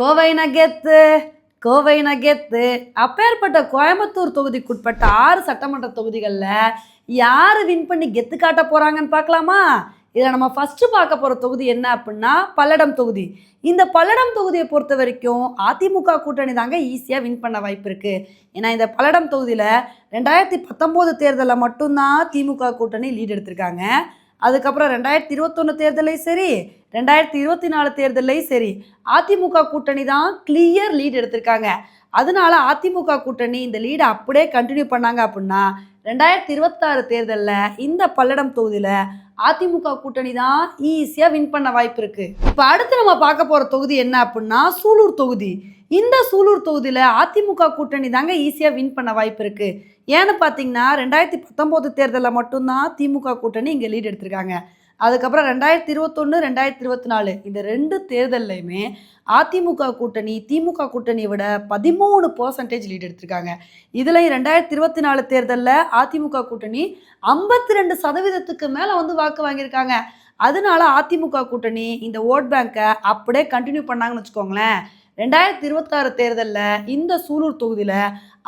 கோவை நகெத்து கோவை நகெத்து. அப்பேற்பட்ட கோயம்புத்தூர் தொகுதிக்குட்பட்ட ஆறு சட்டமன்ற தொகுதிகளில் யார் வின் பண்ணி கெத்து காட்ட போகிறாங்கன்னு பார்க்கலாமா? இதில் நம்ம ஃபஸ்ட்டு பார்க்க போகிற தொகுதி என்ன அப்படின்னா பல்லடம் தொகுதி. இந்த பல்லடம் தொகுதியை பொறுத்த வரைக்கும் அதிமுக கூட்டணி தாங்க ஈஸியாக வின் பண்ண வாய்ப்பு இருக்குது ஏன்னா இந்த பல்லடம் தொகுதியில் ரெண்டாயிரத்தி பத்தொம்போது தேர்தலில் மட்டும்தான் திமுக கூட்டணி லீட் எடுத்திருக்காங்க. அதுக்கப்புறம் ரெண்டாயிரத்தி இருபத்தொன்று தேர்தலையும் சரி ரெண்டாயிரத்தி இருபத்தி நாலு தேர்தலையும் சரி அதிமுக கூட்டணி தான் கிளியர் லீட் எடுத்திருக்காங்க. அதனால அதிமுக கூட்டணி இந்த லீடை அப்படியே கண்டினியூ பண்ணாங்க அப்படின்னா ரெண்டாயிரத்தி இருபத்தாறு தேர்தலில் இந்த பல்லடம் தொகுதியில் அதிமுக கூட்டணி தான் ஈஸியாக வின் பண்ண வாய்ப்பு இருக்குது இப்போ அடுத்து நம்ம பார்க்க போகிற தொகுதி என்ன அப்படின்னா சூலூர் தொகுதி. இந்த சூலூர் தொகுதியில் அதிமுக கூட்டணி தாங்க ஈஸியாக வின் பண்ண வாய்ப்பு இருக்குது ஏன்னு பார்த்தீங்கன்னா ரெண்டாயிரத்தி பத்தொம்போது தேர்தலில் மட்டும்தான் திமுக கூட்டணி இங்கே லீட் எடுத்திருக்காங்க. அதுக்கப்புறம் ரெண்டாயிரத்தி இருபத்தொன்று ரெண்டாயிரத்தி இருபத்தி நாலு இந்த ரெண்டு தேர்தல்லையுமே அதிமுக கூட்டணி திமுக கூட்டணியை விட பதிமூணு பர்சன்டேஜ் லீட் எடுத்திருக்காங்க. இதுலையும் ரெண்டாயிரத்தி இருபத்தி நாலு தேர்தலில் அதிமுக கூட்டணி ஐம்பத்தி ரெண்டு சதவீதத்துக்கு மேலே வந்து வாக்கு வாங்கியிருக்காங்க. அதனால அதிமுக கூட்டணி இந்த ஓட் பேங்கை அப்படியே கண்டினியூ பண்ணாங்கன்னு வச்சுக்கோங்களேன். ரெண்டாயிரத்தி இருபத்தாறு தேர்தலில் இந்த சூலூர் தொகுதியில்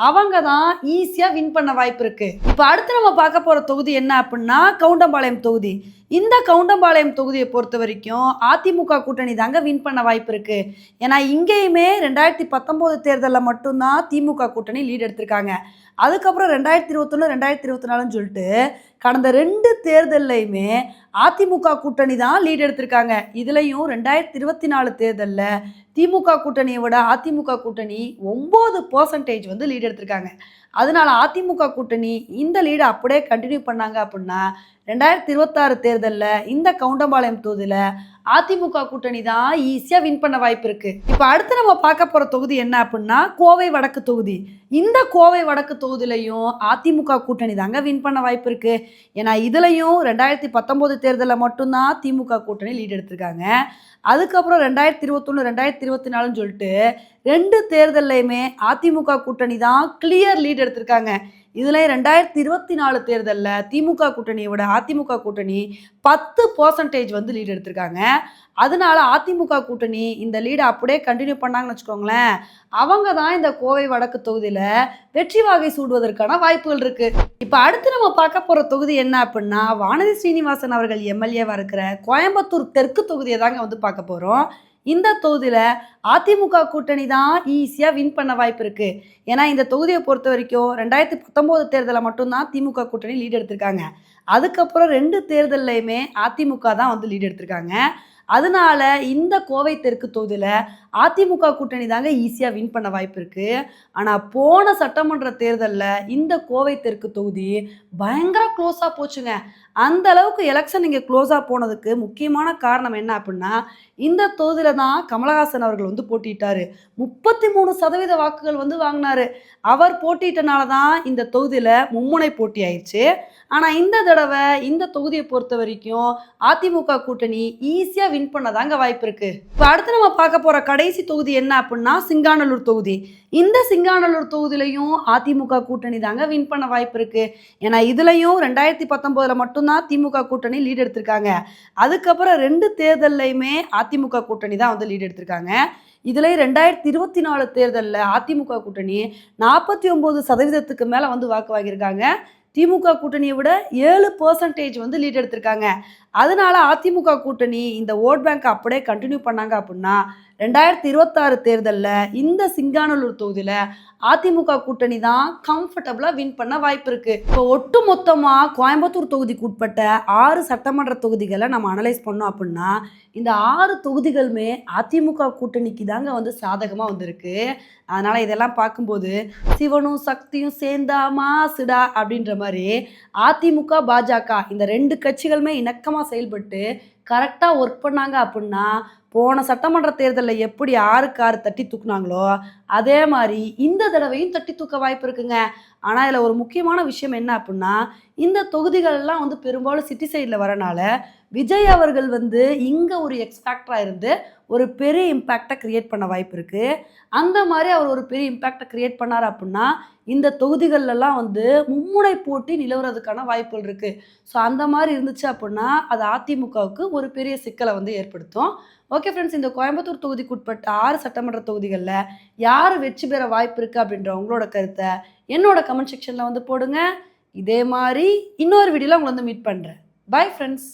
அவங்க தான் ஈஸியாக வின் பண்ண வாய்ப்பு இருக்குது இப்போ அடுத்து நம்ம பார்க்க போகிற தொகுதி என்ன அப்படின்னா கவுண்டம்பாளையம் தொகுதி. இந்த கவுண்டம்பாளையம் தொகுதியை பொறுத்த வரைக்கும் அதிமுக கூட்டணி தாங்க வின் பண்ண வாய்ப்பு இருக்குது ஏன்னா இங்கேயுமே ரெண்டாயிரத்தி பத்தொம்போது தேர்தலில் மட்டும்தான் திமுக கூட்டணி லீட் எடுத்திருக்காங்க. அதுக்கப்புறம் ரெண்டாயிரத்தி இருபத்தொன்று ரெண்டாயிரத்தி இருபத்தி நாலுன்னு சொல்லிட்டு கடந்த ரெண்டு தேர்தல்லையுமே அதிமுக கூட்டணி தான் லீட் எடுத்திருக்காங்க. இதுலேயும் ரெண்டாயிரத்தி இருபத்தி நாலு தேர்தலில் திமுக கூட்டணியை விட அதிமுக கூட்டணி ஒம்பது பர்சன்டேஜ் வந்து லீடு எடுத்திருக்காங்க. அதனால அதிமுக கூட்டணி இந்த லீடை அப்படியே கண்டினியூ பண்ணாங்க அப்படின்னா ரெண்டாயிரத்தி இருபத்தாறு தேர்தலில் இந்த கவுண்டம்பாளையம் தொகுதியில் அதிமுக கூட்டணி தான் ஈஸியாக வின் பண்ண வாய்ப்பு இருக்குது இப்போ அடுத்து நம்ம பார்க்க போகிற தொகுதி என்ன அப்படின்னா கோவை வடக்கு தொகுதி. இந்த கோவை வடக்கு தொகுதியிலையும் அதிமுக கூட்டணி தாங்க வின் பண்ண வாய்ப்பு இருக்குது ஏன்னா இதுலையும் ரெண்டாயிரத்தி பத்தொம்போது தேர்தலில் மட்டும்தான் திமுக கூட்டணி லீட் எடுத்திருக்காங்க. அதுக்கப்புறம் ரெண்டாயிரத்தி இருபத்தொன்று ரெண்டாயிரத்தி இருபத்தி நாலுன்னு சொல்லிட்டு ரெண்டு தேர்தல்லையுமே அதிமுக கூட்டணி தான் கிளியர் லீட் எடுத்திருக்காங்க. இதில் ரெண்டாயிரத்தி இருபத்தி நாலு தேர்தலில் திமுக கூட்டணியை விட அதிமுக கூட்டணி பத்து பர்சன்டேஜ் வந்து லீடு எடுத்திருக்காங்க. அதனால அதிமுக கூட்டணி இந்த லீடை அப்படியே கண்டினியூ பண்ணாங்கன்னு வச்சுக்கோங்களேன். அவங்க தான் இந்த கோவை வடக்கு தொகுதியில் வெற்றி வாகை சூடுவதற்கான வாய்ப்புகள் இருக்குது இப்போ அடுத்து நம்ம பார்க்க போகிற தொகுதி என்ன அப்படின்னா வானதி ஸ்ரீனிவாசன் அவர்கள் எம்எல்ஏவாக இருக்கிற கோயம்புத்தூர் தெற்கு தொகுதியை தாங்க வந்து பார்க்க போகிறோம் இந்த தொகுதியில் அதிமுக கூட்டணி தான் ஈஸியாக வின் பண்ண வாய்ப்பு இருக்குது ஏன்னா இந்த தொகுதியை பொறுத்த வரைக்கும் ரெண்டாயிரத்தி பத்தொம்போது தேர்தலில் மட்டும்தான் திமுக கூட்டணி லீட் எடுத்திருக்காங்க. அதுக்கப்புறம் ரெண்டு தேர்தல்லையுமே அதிமுக தான் வந்து லீட் எடுத்திருக்காங்க. அதனால இந்த கோவை தெற்கு தொகுதியில் அதிமுக கூட்டணி தாங்க ஈஸியாக வின் பண்ண வாய்ப்பு இருக்குது ஆனால் போன சட்டமன்ற தேர்தலில் இந்த கோவை தெற்கு தொகுதி பயங்கர க்ளோஸாக போச்சுங்க. அந்த அளவுக்கு எலெக்ஷன் இங்கே க்ளோஸாக போனதுக்கு முக்கியமான காரணம் என்ன அப்படின்னா இந்த தொகுதியில் தான் கமலஹாசன் அவர்கள் வந்து போட்டிட்டார் முப்பத்தி மூணு சதவீத வாக்குகள் வந்து வாங்கினாரு. அவர் போட்டிட்டனால தான் இந்த தொகுதியில் மும்முனை போட்டி ஆயிடுச்சு ஆனால் இந்த தடவை இந்த தொகுதியை பொறுத்த வரைக்கும் அதிமுக கூட்டணி ஈஸியாக வின் பண்ணதாங்க வாய்ப்பு இருக்கு. இப்போ அடுத்து நம்ம பார்க்க போகிற கடைசி தொகுதி என்ன அப்படின்னா சிங்காநல்லூர் தொகுதி. இந்த சிங்காநல்லூர் தொகுதியிலையும் அதிமுக கூட்டணி தாங்க வின் பண்ண வாய்ப்பு இருக்கு. ஏன்னா இதுலையும் ரெண்டாயிரத்தி பத்தொம்போதில் மட்டும்தான் திமுக கூட்டணி லீட் எடுத்திருக்காங்க. அதுக்கப்புறம் ரெண்டு தேர்தல்லையுமே அதிமுக கூட்டணி தான் வந்து லீட் எடுத்திருக்காங்க. இதில் ரெண்டாயிரத்தி இருபத்தி நாலு தேர்தலில் அதிமுக கூட்டணி நாற்பத்தி ஒம்பது சதவீதத்துக்கு மேலே வந்து வாக்கு வாங்கியிருக்காங்க. திமுக கூட்டணியை விட ஏழு பர்சன்டேஜ் வந்து லீட் எடுத்திருக்காங்க. அதனால அதிமுக கூட்டணி இந்த ஓட் பேங்க் அப்படியே கண்டினியூ பண்ணாங்க அப்படின்னா ரெண்டாயிரத்தி இருபத்தாறு தேர்தலில் இந்த சிங்கானலூர் தொகுதியில் அதிமுக கூட்டணி தான் கம்ஃபர்டபுளாக வின் பண்ண வாய்ப்பு இருக்குது இப்போ ஒட்டு மொத்தமாக கோயம்புத்தூர் தொகுதிக்கு உட்பட்ட ஆறு சட்டமன்ற தொகுதிகளை நம்ம அனலைஸ் பண்ணோம் அப்படின்னா இந்த ஆறு தொகுதிகளுமே அதிமுக கூட்டணிக்கு தாங்க வந்து சாதகமாக வந்திருக்கு. அதனால் இதெல்லாம் பார்க்கும்போது சிவனும் சக்தியும் சேர்ந்தா சிடா அப்படின்ற மாதிரி அதிமுக பாஜக இந்த ரெண்டு கட்சிகளுமே இணக்கமாக செயல்பட்டு கரெக்டாக ஒர்க் பண்ணாங்க அப்படின்னா போன சட்டமன்ற தேர்தலில் எப்படி ஆறுக்கு ஆறு தட்டி தூக்குனாங்களோ அதே மாதிரி இந்த தடவையும் தட்டி தூக்க வாய்ப்பு இருக்குங்க. ஆனால் இதில் ஒரு முக்கியமான விஷயம் என்ன அப்படின்னா இந்த தொகுதிகள்லாம் வந்து பெரும்பாலும் சிட்டி சைடில் வரனால விஜய் அவர்கள் வந்து இங்கே ஒரு எக்ஸ்பேக்டராக இருந்து ஒரு பெரிய இம்பேக்டை க்ரியேட் பண்ண வாய்ப்பு இருக்குது அந்த மாதிரி அவர் ஒரு பெரிய இம்பேக்டை க்ரியேட் பண்ணார் அப்படின்னா இந்த தொகுதிகளெல்லாம் வந்து மும்முனை போட்டி நிலவுறதுக்கான வாய்ப்புகள் இருக்குது ஸோ அந்த மாதிரி இருந்துச்சு அப்படின்னா அது அதிமுகவுக்கு ஒரு பெரிய சிக்கலை வந்து ஏற்படுத்தும். ஓகே ஃப்ரெண்ட்ஸ் இந்த கோயம்புத்தூர் தொகுதிக்குட்பட்ட ஆறு சட்டமன்ற தொகுதிகளில் யார் வெற்றி பெற வாய்ப்பு இருக்குது அப்படின்ற உங்களோட கருத்தை என்னோட கமெண்ட் செக்ஷனில் வந்து போடுங்க. இதே மாதிரி இன்னொரு வீடியோவில் உங்களை வந்து மீட் பண்ணுறேன் பாய் ஃப்ரெண்ட்ஸ்